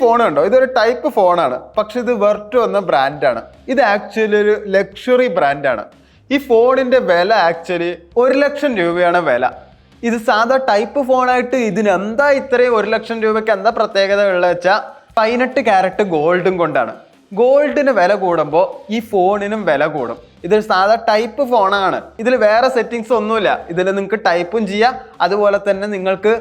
Phone ഉണ്ടോ ഇതൊരു type ഫോണാണ്. പക്ഷെ ഇത് വെർട്ടു എന്ന ബ്രാൻഡാണ്. ഇത് ആക്ച്വലി ഒരു ലക്ഷറി ബ്രാൻഡാണ്. ഈ ഫോണിന്റെ വില ആക്ച്വലി ഒരു ലക്ഷം രൂപയാണ് വില. ഇത് സാധാ ടൈപ്പ് ഫോണായിട്ട് ഇതിനെന്താ ഇത്രയും ഒരു ലക്ഷം രൂപയ്ക്ക് എന്താ പ്രത്യേകത ഉള്ളത് വെച്ചാൽ പതിനെട്ട് ക്യാരറ്റ് ഗോൾഡും കൊണ്ടാണ്. ഗോൾഡിന് വില കൂടുമ്പോൾ ഈ ഫോണിനും വില കൂടും. ഇതൊരു സാധാ ടൈപ്പ് ഫോണാണ്. ഇതിൽ വേറെ സെറ്റിങ്സ് ഒന്നുമില്ല. ഇതിൽ നിങ്ങൾക്ക് ടൈപ്പും ചെയ്യാം. അതുപോലെ തന്നെ നിങ്ങൾക്ക്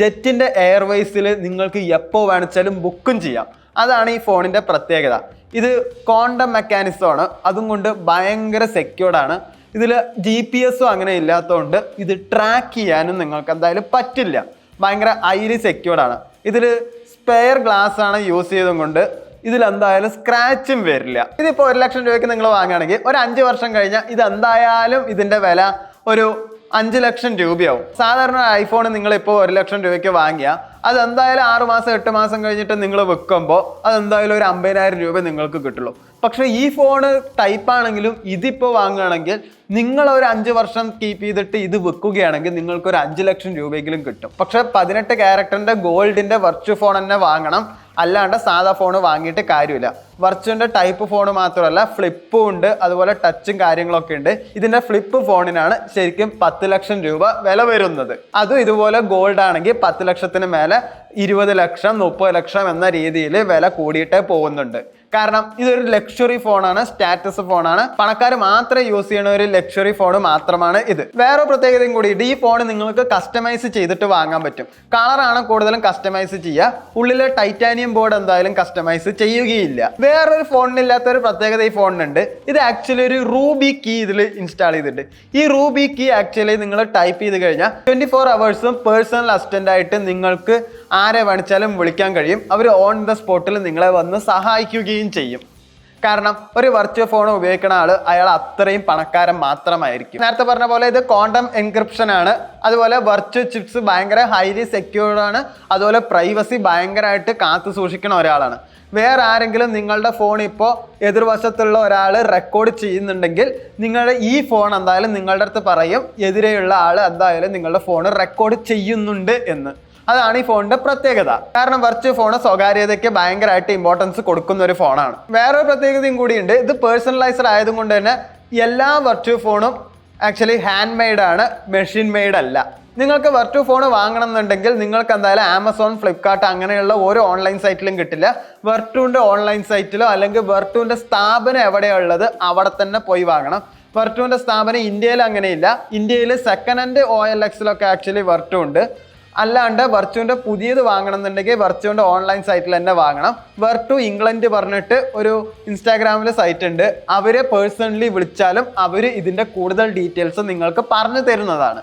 ജെറ്റിന്റെ എയർവേസിൽ നിങ്ങൾക്ക് എപ്പോൾ വേണിച്ചാലും ബുക്കും ചെയ്യാം. അതാണ് ഈ ഫോണിന്റെ പ്രത്യേകത. ഇത് കോണ്ടം മെക്കാനിസം ആണ്. അതും കൊണ്ട് ഭയങ്കര സെക്യൂർഡാണ് ഇതിൽ ജി പി എസും അങ്ങനെ ഇല്ലാത്തതുകൊണ്ട് ഇത് ട്രാക്ക് ചെയ്യാനും നിങ്ങൾക്ക് എന്തായാലും പറ്റില്ല. ഭയങ്കര ഹൈലി സെക്യൂർഡാണ് ഇതിൽ സ്പെയർ ഗ്ലാസ് ആണ് യൂസ് ചെയ്തും കൊണ്ട് ഇതിൽ എന്തായാലും സ്ക്രാച്ചും വരില്ല. ഇതിപ്പോൾ ഒരു ലക്ഷം രൂപയ്ക്ക് നിങ്ങൾ വാങ്ങുകയാണെങ്കിൽ ഒരു അഞ്ച് വർഷം കഴിഞ്ഞാൽ ഇത് എന്തായാലും ഇതിന്റെ വില ഒരു അഞ്ച് ലക്ഷം രൂപയാവും. സാധാരണ ഐഫോൺ നിങ്ങൾ ഇപ്പോൾ ഒരു ലക്ഷം രൂപയ്ക്ക് വാങ്ങിയാൽ അത് എന്തായാലും ആറ് മാസം എട്ട് മാസം കഴിഞ്ഞിട്ട് നിങ്ങൾ വെക്കുമ്പോൾ അത് എന്തായാലും ഒരു അമ്പതിനായിരം രൂപ നിങ്ങൾക്ക് കിട്ടുള്ളൂ. പക്ഷേ ഈ ഫോൺ ടൈപ്പ് ആണെങ്കിലും ഇതിപ്പോൾ വാങ്ങുകയാണെങ്കിൽ നിങ്ങൾ ഒരു അഞ്ച് വർഷം കീപ്പ് ചെയ്തിട്ട് ഇത് വെക്കുകയാണെങ്കിൽ നിങ്ങൾക്ക് ഒരു അഞ്ച് ലക്ഷം രൂപയെങ്കിലും കിട്ടും. പക്ഷേ പതിനെട്ട് ക്യാരക്ടറിന്റെ ഗോൾഡിന്റെ വെർച്വൽ ഫോൺ തന്നെ വാങ്ങണം. അല്ലാണ്ട് സാധാ ഫോൺ വാങ്ങിയിട്ട് കാര്യമില്ല. വെർച്വലിന്റെ ടൈപ്പ് ഫോൺ മാത്രമല്ല ഫ്ലിപ്പും ഉണ്ട് അതുപോലെ ടച്ചും കാര്യങ്ങളൊക്കെ ഉണ്ട്. ഇതിന്റെ ഫ്ലിപ്പ് ഫോണിനാണ് ശരിക്കും പത്ത് ലക്ഷം രൂപ വില വരുന്നത്. അതും ഇതുപോലെ ഗോൾഡ് ആണെങ്കിൽ പത്ത് ലക്ഷത്തിന് മേലെ ഇരുപത് ലക്ഷം മുപ്പത് ലക്ഷം എന്ന രീതിയിൽ വില കൂടിയിട്ടേ പോകുന്നുണ്ട്. കാരണം ഇതൊരു ലക്ഷറി ഫോണാണ് സ്റ്റാറ്റസ് ഫോണാണ് പണക്കാർ മാത്രം യൂസ് ചെയ്യുന്ന ഒരു ലക്ഷറി ഫോൺ മാത്രമാണ് ഇത്. വേറെ പ്രത്യേകതയും കൂടിയിട്ട് ഈ ഫോൺ നിങ്ങൾക്ക് കസ്റ്റമൈസ് ചെയ്തിട്ട് വാങ്ങാൻ പറ്റും. കളറാണ് കൂടുതലും കസ്റ്റമൈസ് ചെയ്യുക. ഉള്ളിലെ ടൈറ്റാനിയം ബോർഡ് എന്തായാലും കസ്റ്റമൈസ് ചെയ്യുകയില്ല. വേറൊരു ഫോണിനില്ലാത്ത ഒരു പ്രത്യേകത ഈ ഫോണിനുണ്ട്. ഇത് ആക്ച്വലി ഒരു റൂബി കീ ഇതിൽ ഇൻസ്റ്റാൾ ചെയ്തിട്ടുണ്ട്. ഈ റൂബി കീ ആക്ച്വലി നിങ്ങൾ ടൈപ്പ് ചെയ്ത് കഴിഞ്ഞാൽ ട്വന്റി ഫോർ അവേഴ്സും പേഴ്സണൽ അസിസ്റ്റന്റ് ആയിട്ട് നിങ്ങൾക്ക് ആരെ വേണിച്ചാലും വിളിക്കാൻ കഴിയും. അവർ ഓൺ ദ സ്പോട്ടിൽ നിങ്ങളെ വന്ന് സഹായിക്കുകയും ചെയ്യും. കാരണം ഒരു വെർച്വൽ ഫോൺ ഉപയോഗിക്കുന്ന ആൾ അയാൾ അത്രയും പണക്കാരൻ മാത്രമായിരിക്കും. നേരത്തെ പറഞ്ഞ പോലെ ഇത് ക്വാണ്ടം എൻക്രിപ്ഷൻ ആണ്. അതുപോലെ വെർച്വൽ ചിപ്സ് ഭയങ്കര ഹൈലി സെക്യൂർഡ് ആണ്. അതുപോലെ പ്രൈവസി ഭയങ്കരമായിട്ട് കാത്തു സൂക്ഷിക്കുന്ന ഒരാളാണ്. വേറെ ആരെങ്കിലും നിങ്ങളുടെ ഫോൺ ഇപ്പോൾ എതിർവശത്തുള്ള ഒരാൾ റെക്കോർഡ് ചെയ്യുന്നുണ്ടെങ്കിൽ നിങ്ങളുടെ ഈ ഫോൺ എന്തായാലും നിങ്ങളുടെ അടുത്ത് പറയും എതിരെയുള്ള ആൾ എന്തായാലും നിങ്ങളുടെ ഫോൺ റെക്കോർഡ് ചെയ്യുന്നുണ്ട് എന്ന്. അതാണ് ഈ ഫോണിന്റെ പ്രത്യേകത. കാരണം വെർച്വൽ ഫോൺ സ്വകാര്യതയ്ക്ക് ഭയങ്കരമായിട്ട് ഇമ്പോർട്ടൻസ് കൊടുക്കുന്ന ഒരു ഫോണാണ് വേറൊരു പ്രത്യേകതയും കൂടിയുണ്ട്. ഇത് പേഴ്സണലൈസ്ഡ് ആയതുകൊണ്ട് തന്നെ എല്ലാ വെർച്വൽ ഫോണും ആക്ച്വലി ഹാൻഡ് മെയ്ഡ് ആണ് മെഷീൻ മെയ്ഡ് അല്ല. നിങ്ങൾക്ക് വെർച്വൽ ഫോൺ വാങ്ങണം എന്നുണ്ടെങ്കിൽ നിങ്ങൾക്ക് എന്തായാലും ആമസോൺ ഫ്ലിപ്കാർട്ട് അങ്ങനെയുള്ള ഓരോ ഓൺലൈൻ സൈറ്റിലും കിട്ടില്ല. വെർട്ടുവിന്റെ ഓൺലൈൻ സൈറ്റിലോ അല്ലെങ്കിൽ വെർട്ടുവിന്റെ സ്ഥാപനം എവിടെയുള്ളത് അവിടെ തന്നെ പോയി വാങ്ങണം. വെർട്ടുവിന്റെ സ്ഥാപനം ഇന്ത്യയിൽ അങ്ങനെയില്ല. ഇന്ത്യയിൽ സെക്കൻഡ് ഹാൻഡ് ഒ എൽ എക്സിലൊക്കെ ആക്ച്വലി വെർട്ടു ഉണ്ട്. അല്ലാണ്ട് വെർച്ചുവിന്റെ പുതിയത് വാങ്ങണം എന്നുണ്ടെങ്കിൽ വെർച്ചുവിന്റെ ഓൺലൈൻ സൈറ്റിൽ തന്നെ വാങ്ങണം. വെർട്ടു ഇംഗ്ലണ്ട് പറഞ്ഞിട്ട് ഒരു ഇൻസ്റ്റാഗ്രാമിലെ സൈറ്റ് ഉണ്ട് അവരെ പേഴ്സണലി വിളിച്ചാലും അവർ ഇതിന്റെ കൂടുതൽ ഡീറ്റെയിൽസ് നിങ്ങൾക്ക് പറഞ്ഞു തരുന്നതാണ്.